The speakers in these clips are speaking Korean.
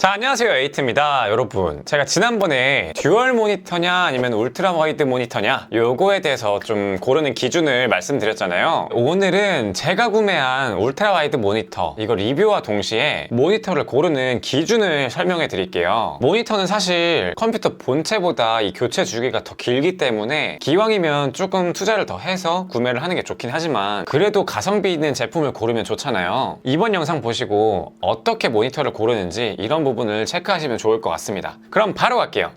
자, 안녕하세요. 에이트입니다. 여러분, 제가 지난번에 듀얼 모니터냐 아니면 울트라 와이드 모니터냐 요거에 대해서 좀 고르는 기준을 말씀드렸잖아요. 오늘은 제가 구매한 울트라 와이드 모니터 이거 리뷰와 동시에 모니터를 고르는 기준을 설명해 드릴게요. 모니터는 사실 컴퓨터 본체보다 이 교체 주기가 더 길기 때문에 기왕이면 조금 투자를 더 해서 구매를 하는 게 좋긴 하지만 그래도 가성비 있는 제품을 고르면 좋잖아요. 이번 영상 보시고 어떻게 모니터를 고르는지 이런 부분 을 체크하시면 좋을 것 같습니다. 그럼 바로 갈게요.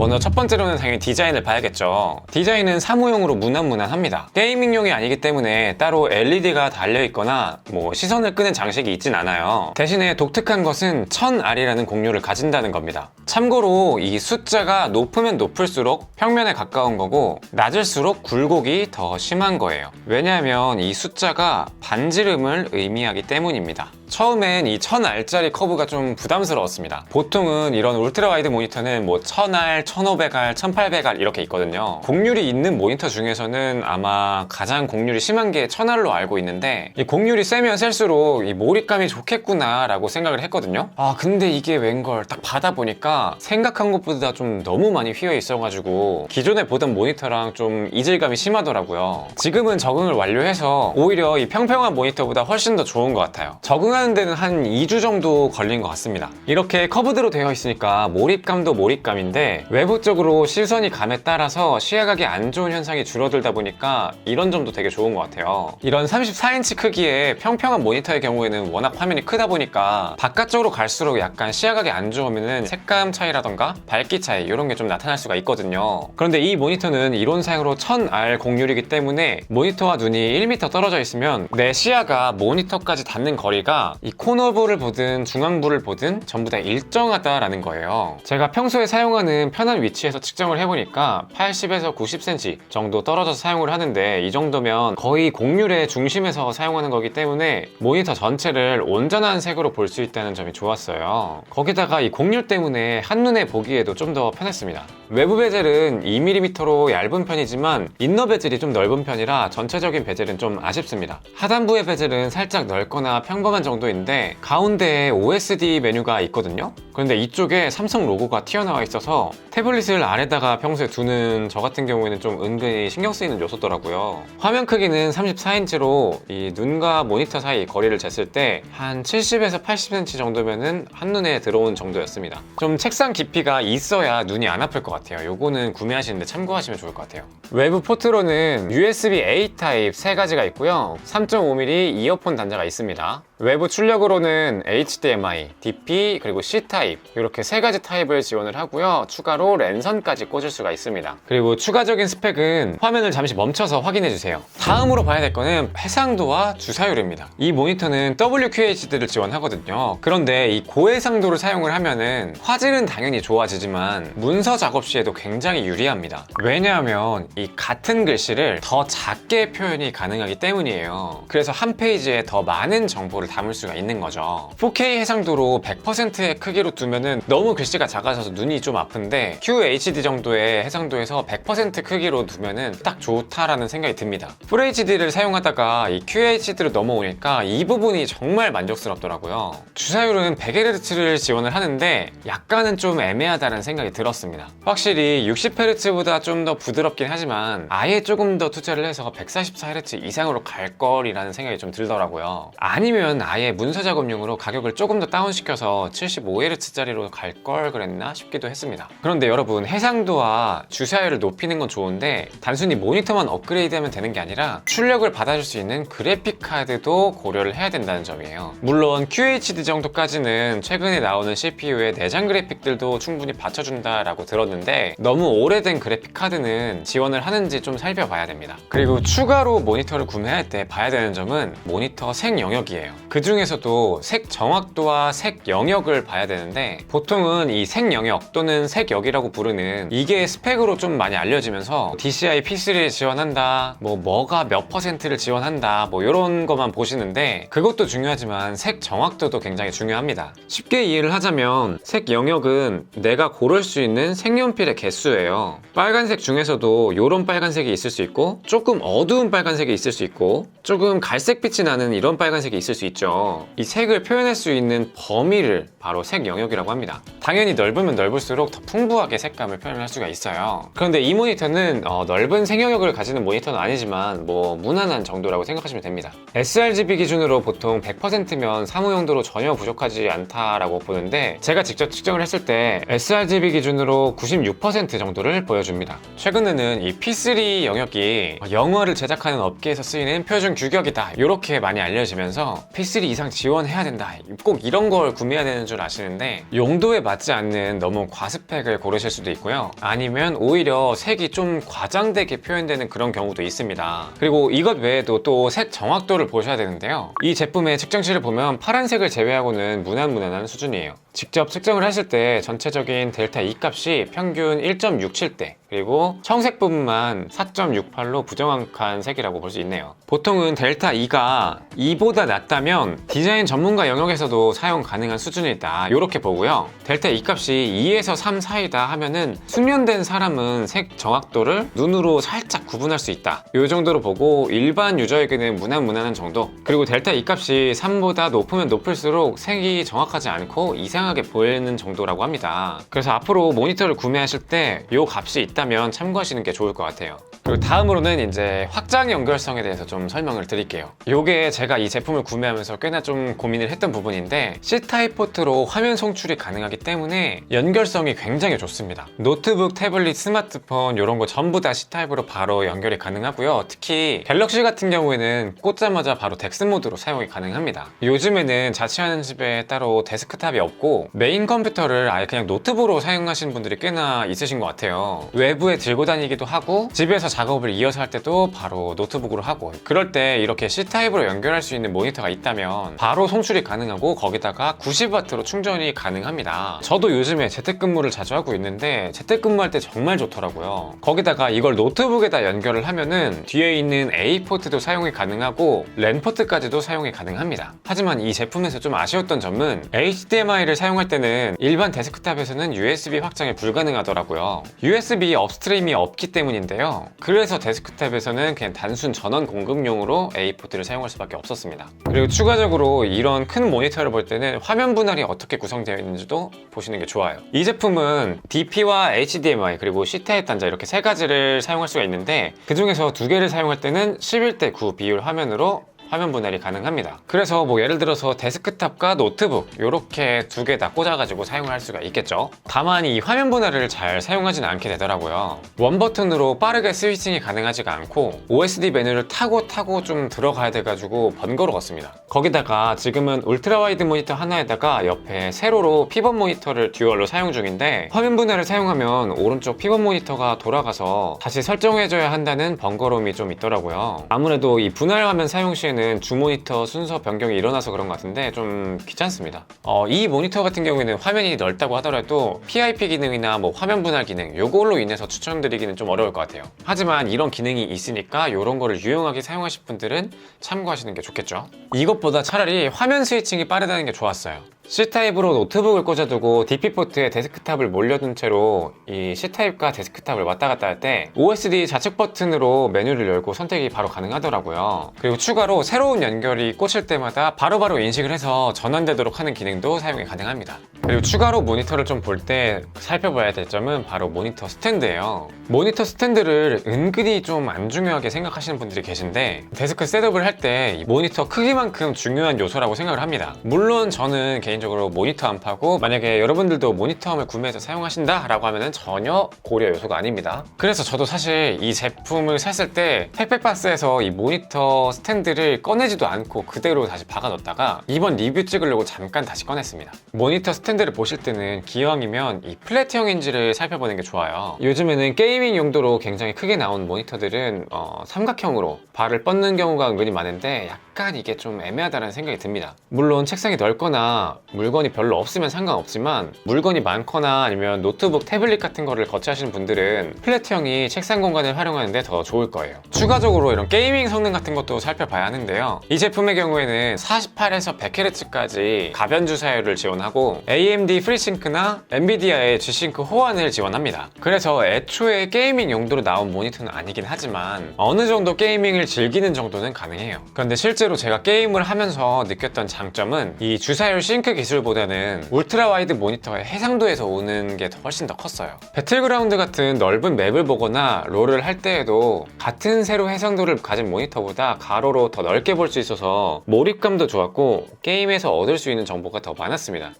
먼저 첫 번째로는 당연히 디자인을 봐야겠죠. 디자인은 사무용으로 무난무난합니다. 게이밍용이 아니기 때문에 따로 LED가 달려있거나 뭐 시선을 끄는 장식이 있진 않아요. 대신에 독특한 것은 1000R이라는 공률을 가진다는 겁니다. 참고로 이 숫자가 높으면 높을수록 평면에 가까운 거고 낮을수록 굴곡이 더 심한 거예요. 왜냐하면 이 숫자가 반지름을 의미하기 때문입니다. 처음엔 이 1000R짜리 커브가 좀 부담스러웠습니다. 보통은 이런 울트라 와이드 모니터는 뭐 1000R, 1500R, 1800R 이렇게 있거든요. 곡률이 있는 모니터 중에서는 아마 가장 곡률이 심한 게 1000R로 알고 있는데 이 곡률이 세면 셀수록 이 몰입감이 좋겠구나 라고 생각을 했거든요. 아 근데 이게 웬걸 딱 받아보니까 생각한 것보다 좀 너무 많이 휘어 있어가지고 기존에 보던 모니터랑 좀 이질감이 심하더라고요. 지금은 적응을 완료해서 오히려 이 평평한 모니터보다 훨씬 더 좋은 것 같아요. 적응 하는 데는 한 2주 정도 걸린 것 같습니다. 이렇게 커브드로 되어 있으니까 몰입감도 몰입감인데 외부적으로 시선이 감에 따라서 시야각이 안 좋은 현상이 줄어들다 보니까 이런 점도 되게 좋은 것 같아요. 이런 34인치 크기의 평평한 모니터의 경우에는 워낙 화면이 크다 보니까 바깥쪽으로 갈수록 약간 시야각이 안 좋으면 색감 차이라던가 밝기 차이 이런 게 좀 나타날 수가 있거든요. 그런데 이 모니터는 이론상으로 1000R 공률이기 때문에 모니터와 눈이 1m 떨어져 있으면 내 시야가 모니터까지 닿는 거리가 이 코너부를 보든 중앙부를 보든 전부 다 일정하다라는 거예요. 제가 평소에 사용하는 편한 위치에서 측정을 해보니까 80에서 90cm 정도 떨어져서 사용을 하는데 이 정도면 거의 공률의 중심에서 사용하는 거기 때문에 모니터 전체를 온전한 색으로 볼 수 있다는 점이 좋았어요. 거기다가 이 공률 때문에 한눈에 보기에도 좀 더 편했습니다. 외부 베젤은 2mm로 얇은 편이지만 인너 베젤이 좀 넓은 편이라 전체적인 베젤은 좀 아쉽습니다. 하단부의 베젤은 살짝 넓거나 평범한 정도 인데 가운데에 OSD 메뉴가 있거든요. 그런데 이쪽에 삼성 로고가 튀어나와 있어서 태블릿을 아래다가 평소에 두는 저 같은 경우에는 좀 은근히 신경 쓰이는 요소더라고요. 화면 크기는 34인치로 이 눈과 모니터 사이 거리를 쟀을 때 한 70에서 80cm 정도면은 한눈에 들어온 정도였습니다. 좀 책상 깊이가 있어야 눈이 안 아플 것 같아요. 요거는 구매하시는데 참고하시면 좋을 것 같아요. 외부 포트로는 USB-A 타입 세 가지가 있고요. 3.5mm 이어폰 단자가 있습니다. 외부 출력으로는 HDMI, DP, 그리고 C 타입 이렇게 세 가지 타입을 지원을 하고요. 추가로 랜선까지 꽂을 수가 있습니다. 그리고 추가적인 스펙은 화면을 잠시 멈춰서 확인해 주세요. 다음으로 봐야 될 거는 해상도와 주사율입니다. 이 모니터는 WQHD를 지원하거든요. 그런데 이 고해상도를 사용을 하면은 화질은 당연히 좋아지지만 문서 작업 시에도 굉장히 유리합니다. 왜냐하면 이 같은 글씨를 더 작게 표현이 가능하기 때문이에요. 그래서 한 페이지에 더 많은 정보를 담을 수가 있는 거죠. 4K 해상도로 100%의 크기로 두면은 너무 글씨가 작아져서 눈이 좀 아픈데 QHD 정도의 해상도에서 100% 크기로 두면은 딱 좋다라는 생각이 듭니다. FHD를 사용하다가 이 QHD로 넘어오니까 이 부분이 정말 만족스럽더라고요. 주사율은 100Hz를 지원을 하는데 약간은 좀 애매하다는 생각이 들었습니다. 확실히 60Hz보다 좀 더 부드럽긴 하지만 아예 조금 더 투자를 해서 144Hz 이상으로 갈 거리라는 생각이 좀 들더라고요. 아니면 아예 문서 작업용으로 가격을 조금 더 다운시켜서 75Hz짜리로 갈 걸 그랬나 싶기도 했습니다. 그런데 여러분 해상도와 주사율을 높이는 건 좋은데 단순히 모니터만 업그레이드하면 되는 게 아니라 출력을 받아줄 수 있는 그래픽 카드도 고려를 해야 된다는 점이에요. 물론 QHD 정도까지는 최근에 나오는 CPU의 내장 그래픽들도 충분히 받쳐준다라고 들었는데 너무 오래된 그래픽 카드는 지원을 하는지 좀 살펴봐야 됩니다. 그리고 추가로 모니터를 구매할 때 봐야 되는 점은 모니터 색 영역이에요. 그 중에서도 색 정확도와 색 영역을 봐야 되는데 보통은 이 색 영역 또는 색 역이라고 부르는 이게 스펙으로 좀 많이 알려지면서 DCI P3를 지원한다, 뭐 뭐가 몇 퍼센트를 지원한다, 뭐 이런 것만 보시는데 그것도 중요하지만 색 정확도도 굉장히 중요합니다. 쉽게 이해를 하자면 색 영역은 내가 고를 수 있는 색연필의 개수예요. 빨간색 중에서도 이런 빨간색이 있을 수 있고 조금 어두운 빨간색이 있을 수 있고 조금 갈색빛이 나는 이런 빨간색이 있을 수 있죠. 있죠. 이 색을 표현할 수 있는 범위를 바로 색 영역이라고 합니다. 당연히 넓으면 넓을수록 더 풍부하게 색감을 표현할 수가 있어요. 그런데 이 모니터는 어, 넓은 색 영역을 가지는 모니터는 아니지만 뭐 무난한 정도라고 생각하시면 됩니다. sRGB 기준으로 보통 100%면 사무용도로 전혀 부족하지 않다라고 보는데 제가 직접 측정을 했을 때 sRGB 기준으로 96% 정도를 보여줍니다. 최근에는 이 P3 영역이 영화를 제작하는 업계에서 쓰이는 표준 규격이다 이렇게 많이 알려지면서 P3 이상 지원해야 된다 꼭 이런 걸 구매해야 되는 줄 아시는데 용도에 맞지 않는 너무 과스펙을 고르실 수도 있고요. 아니면 오히려 색이 좀 과장되게 표현되는 그런 경우도 있습니다. 그리고 이것 외에도 또 색 정확도를 보셔야 되는데요. 이 제품의 측정치를 보면 파란색을 제외하고는 무난무난한 수준이에요. 직접 측정을 하실 때 전체적인 델타 E 값이 평균 1.67대 그리고 청색 부분만 4.68로 부정확한 색이라고 볼 수 있네요. 보통은 델타 E가 2보다 낮다면 디자인 전문가 영역에서도 사용 가능한 수준이다 이렇게 보고요. 델타 E 값이 2에서 3 사이다 하면은 숙련된 사람은 색 정확도를 눈으로 살짝 구분할 수 있다. 이 정도로 보고 일반 유저에게는 무난 무난한 정도. 그리고 델타 E 값이 3보다 높으면 높을수록 색이 정확하지 않고 이상하게 보이는 정도라고 합니다. 그래서 앞으로 모니터를 구매하실 때 이 값이 있다 면 참고하시는 게 좋을 것 같아요. 그리고 다음으로는 이제 확장 연결성에 대해서 좀 설명을 드릴게요. 이게 제가 이 제품을 구매하면서 꽤나 좀 고민을 했던 부분인데 C타입 포트로 화면 송출이 가능하기 때문에 연결성이 굉장히 좋습니다. 노트북, 태블릿, 스마트폰 이런 거 전부 다 C타입으로 바로 연결이 가능하고요. 특히 갤럭시 같은 경우에는 꽂자마자 바로 덱스 모드로 사용이 가능합니다. 요즘에는 자취하는 집에 따로 데스크탑이 없고 메인 컴퓨터를 아예 그냥 노트북으로 사용하시는 분들이 꽤나 있으신 것 같아요. 외부에 들고 다니기도 하고 집에서 작업을 이어서 할 때도 바로 노트북으로 하고 그럴 때 이렇게 C타입으로 연결할 수 있는 모니터가 있다면 바로 송출이 가능하고 거기다가 90W로 충전이 가능합니다. 저도 요즘에 재택근무를 자주 하고 있는데 재택근무할 때 정말 좋더라고요. 거기다가 이걸 노트북에다 연결을 하면은 뒤에 있는 A 포트도 사용이 가능하고 랜 포트까지도 사용이 가능합니다. 하지만 이 제품에서 좀 아쉬웠던 점은 HDMI를 사용할 때는 일반 데스크탑에서는 USB 확장이 불가능하더라고요. USB 업스트림이 없기 때문인데요. 그래서 데스크탑에서는 그냥 단순 전원 공급용으로 A 포트를 사용할 수밖에 없었습니다. 그리고 추가적으로 이런 큰 모니터를 볼 때는 화면 분할이 어떻게 구성되어 있는지도 보시는 게 좋아요. 이 제품은 DP와 HDMI 그리고 C타입 단자 이렇게 세 가지를 사용할 수가 있는데 그 중에서 두 개를 사용할 때는 11대 9 비율 화면으로 화면 분할이 가능합니다. 그래서 뭐 예를 들어서 데스크탑과 노트북 이렇게 두 개 다 꽂아가지고 사용을 할 수가 있겠죠. 다만 이 화면 분할을 잘 사용하지는 않게 되더라고요. 원 버튼으로 빠르게 스위칭이 가능하지가 않고 OSD 메뉴를 타고 타고 좀 들어가야 돼가지고 번거로웠습니다. 거기다가 지금은 울트라 와이드 모니터 하나에다가 옆에 세로로 피벗 모니터를 듀얼로 사용 중인데 화면 분할을 사용하면 오른쪽 피벗 모니터가 돌아가서 다시 설정해줘야 한다는 번거로움이 좀 있더라고요. 아무래도 이 분할 화면 사용 시에는 주 모니터 순서 변경이 일어나서 그런 것 같은데 좀 귀찮습니다. 어, 이 모니터 같은 경우에는 화면이 넓다고 하더라도 PIP 기능이나 뭐 화면 분할 기능 요걸로 인해서 추천드리기는 좀 어려울 것 같아요. 하지만 이런 기능이 있으니까 이런 거를 유용하게 사용하실 분들은 참고하시는 게 좋겠죠. 이것보다 차라리 화면 스위칭이 빠르다는 게 좋았어요. C타입으로 노트북을 꽂아두고 DP포트에 데스크탑을 몰려둔 채로 이 C타입과 데스크탑을 왔다 갔다 할 때 OSD 좌측 버튼으로 메뉴를 열고 선택이 바로 가능하더라고요. 그리고 추가로 새로운 연결이 꽂힐 때마다 바로 바로 인식을 해서 전환되도록 하는 기능도 사용이 가능합니다. 그리고 추가로 모니터를 좀 볼 때 살펴봐야 될 점은 바로 모니터 스탠드예요. 모니터 스탠드를 은근히 좀 안 중요하게 생각하시는 분들이 계신데 데스크 셋업을 할 때 모니터 크기만큼 중요한 요소라고 생각을 합니다. 물론 저는 개인 적으로 모니터 안파고 만약에 여러분들도 모니터함을 구매해서 사용하신다 라고 하면 전혀 고려 요소가 아닙니다. 그래서 저도 사실 이 제품을 샀을 때 택배박스에서 이 모니터 스탠드를 꺼내지도 않고 그대로 다시 박아 넣었다가 이번 리뷰 찍으려고 잠깐 다시 꺼냈습니다. 모니터 스탠드를 보실 때는 기왕이면 이 플랫형인지를 살펴보는 게 좋아요. 요즘에는 게이밍 용도로 굉장히 크게 나온 모니터들은 어, 삼각형으로 발을 뻗는 경우가 은근히 많은데 약간 이게 좀 애매하다는 생각이 듭니다. 물론 책상이 넓거나 물건이 별로 없으면 상관없지만 물건이 많거나 아니면 노트북, 태블릿 같은 거를 거치하시는 분들은 플랫형이 책상 공간을 활용하는데 더 좋을 거예요. 추가적으로 이런 게이밍 성능 같은 것도 살펴봐야 하는데요. 이 제품의 경우에는 48에서 100Hz까지 가변 주사율을 지원하고 AMD FreeSync나 엔비디아의 G-Sync 호환을 지원합니다. 그래서 애초에 게이밍 용도로 나온 모니터는 아니긴 하지만 어느 정도 게이밍을 즐기는 정도는 가능해요. 그런데 실제로 제가 게임을 하면서 느꼈던 장점은 이 주사율 싱크 기술보다는 울트라 와이드 모니터의 해상도에서 오는 게 훨씬 더 컸어요. 배틀그라운드 같은 넓은 맵을 보거나 롤을 할 때에도 같은 세로 해상도를 가진 모니터보다 가로로 더 넓게 볼 수 있어서 몰입감도 좋았고 게임에서 얻을 수 있는 정보가 더 많았습니다.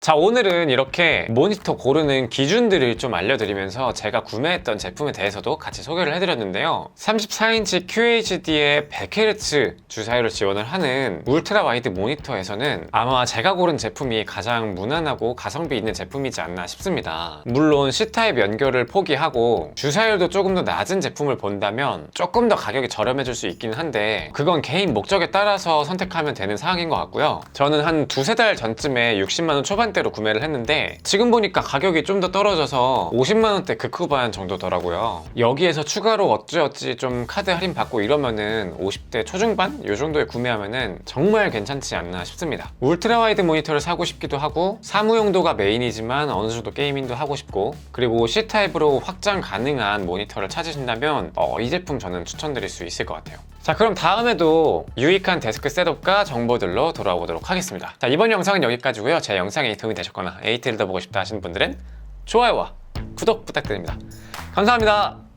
자 오늘은 이렇게 모니터 고르는 기준들을 좀 알려드리면서 제가 구매했던 제품에 대해서도 같이 소개를 해드렸는데요. 34인치 QHD의 100Hz 주사율을 지원을 하는 울트라 와이드 모니터에서는 아마 제가 고른 제품이 가장 무난하고 가성비 있는 제품이지 않나 싶습니다. 물론 C타입 연결을 포기하고 주사율도 조금 더 낮은 제품을 본다면 조금 더 가격이 저렴해질 수 있긴 한데 그건 개인 목적에 따라서 선택하면 되는 상황인 것 같고요. 저는 한 두세 달 전쯤에 60만원 초반 대로 구매를 했는데 지금 보니까 가격이 좀 더 떨어져서 50만원대 극후반 정도더라고요. 여기에서 추가로 어찌어찌 좀 카드 할인 받고 이러면은 50대 초중반? 요 정도에 구매하면은 정말 괜찮지 않나 싶습니다. 울트라 와이드 모니터를 사고 싶기도 하고 사무 용도가 메인이지만 어느 정도 게이밍도 하고 싶고 그리고 C타입으로 확장 가능한 모니터를 찾으신다면 어, 이 제품 저는 추천드릴 수 있을 것 같아요 자 그럼 다음에도 유익한 데스크 셋업과 정보들로 돌아오도록 하겠습니다. 자 이번 영상은 여기까지고요. 제 영상이 도움이 되셨거나 에이트를 더 보고 싶다 하시는 분들은 좋아요와 구독 부탁드립니다. 감사합니다